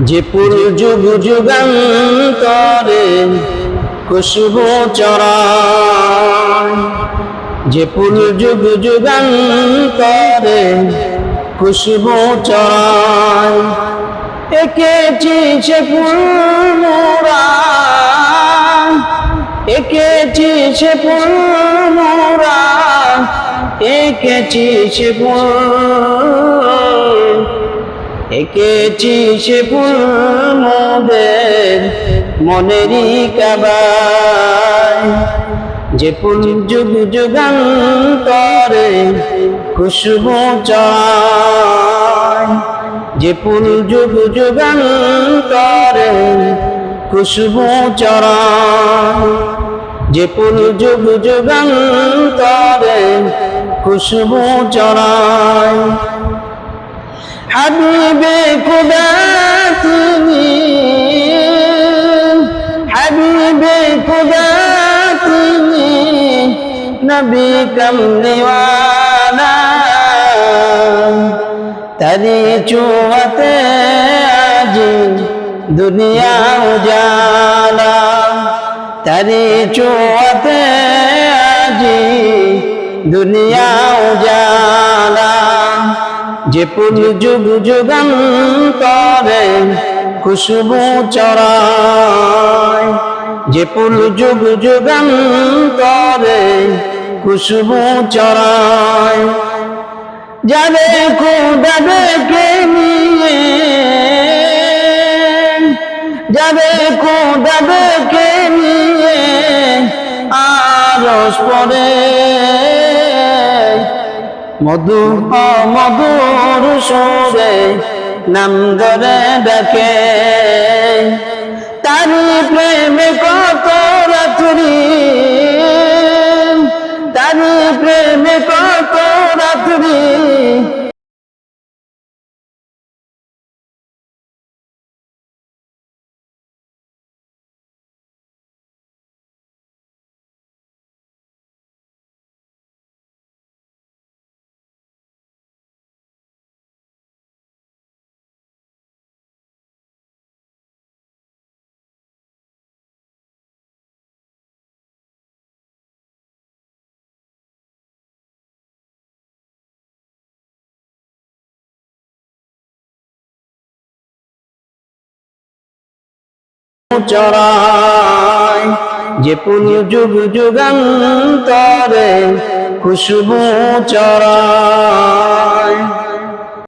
যে পুর যুগ যুগান্তরে খুশবু চরায় যে পুর যুগ যুগান্তরে খুশবু চরায় এঁকেছি সে ফুল মোরা এঁকেছি সে ফুল মোরা এঁকেছি সে ফুল এঁকেছি সে ফুল মোদের মনেরই কাবায়। যে ফুল যুগ যুগান্তরে খুশবু চায়। যে ফুল যুগ যুগান্তরে খুশবু চরায় যে ফুল যুগ যুগান্তরে খুশবু চরায় হাবিবে খুদা তুমি। হাবিবে খুদা তুমি। নবী কমলিওয়ালা। তারি চুয়াতে আজি দুনিয়া উজালা। তারি চুয়াতে আজি দুনিয়া উজালা। যে পুল যুগ যুগান্তরে খুশবু চরায় যে পুল যুগ যুগান্তরে খুশবু চরায় যাবে খুদা ডেকে নিয়ে? যাবে খুদা ডেকে নিয়ে? আরস পরে মধু ও মধুর সুরে নাম ধরে ডাকে। তার প্রেমে কত রাত্রি চরায় যে পুল যুগ যুগান্তরে খুশবু চরায়